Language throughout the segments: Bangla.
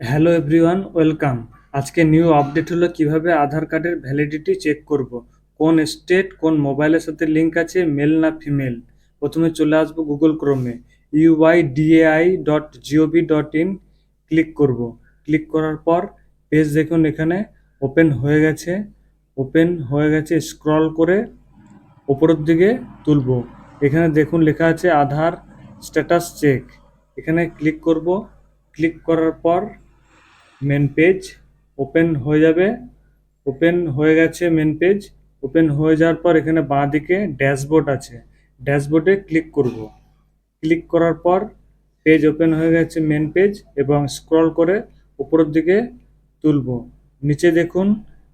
Hello everyone, welcome. আজকে নিউ আপডেট হলো কীভাবে আধার কার্ডের ভ্যালিডিটি চেক করব। কোন স্টেট, কোন মোবাইলের সাথে লিংক আছে, মেল না ফিমেল? প্রথমে চলে আসব Google ক্রোমে। UIDAI dot gov dot in click করব। ক্লিক করার পর পেজ দেখুন এখানে ওপেন হয়ে গেছে। ওপেন হয়ে গেছে, স্ক্রল করে ওপরের দিকে তুলব। এখানে দেখুন লেখা আছে আধার স্ট্যাটাস চেক। এখানে ক্লিক করব। ক্লিক করার পর মেন পেজ ওপেন হয়ে যাবে। ওপেন হয়ে গেছে মেন পেজ ওপেন হয়ে যাওয়ার পর এখানে বাঁ দিকে ড্যাশবোর্ড আছে ড্যাশবোর্ডে ক্লিক করব। ক্লিক করার পর পেজ ওপেন হয়ে গেছে মেন পেজ এবং স্ক্রল করে উপরের দিকে তুলব। নিচে দেখুন,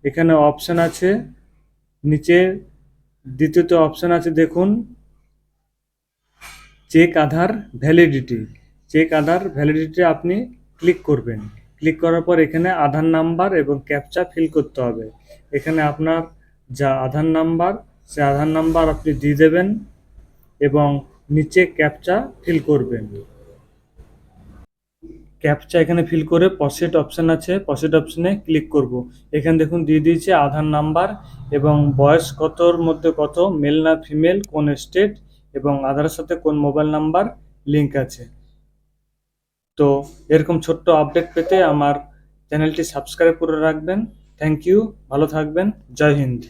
এখানে অপশান আছে। নিচে দ্বিতীয়ত অপশান আছে দেখুন check Aadhaar validity check Aadhaar validity আপনি ক্লিক করবেন। ক্লিক করার পর এখানে আধার নাম্বার এবং ক্যাপচা ফিল করতে হবে। এখানে আপনার যা আধার নাম্বার, সে আধার নাম্বার আপনি দিয়ে দেবেন এবং নিচে ক্যাপচা ফিল করবেন। ক্যাপচা এখানে ফিল করে পসেট অপশান আছে, পসেট অপশানে ক্লিক করব। এখানে দেখুন দিয়ে দিয়েছে আধার নাম্বার এবং বয়স কতর মধ্যে কত, মেল না ফিমেল, কোন স্টেট এবং আধারের সাথে কোন মোবাইল নাম্বার লিঙ্ক আছে। তো এরকম ছোট্ট আপডেট পেতে আমার চ্যানেলটি সাবস্ক্রাইব করে রাখবেন। থ্যাংক ইউ ভালো থাকবেন, জয় হিন্দ।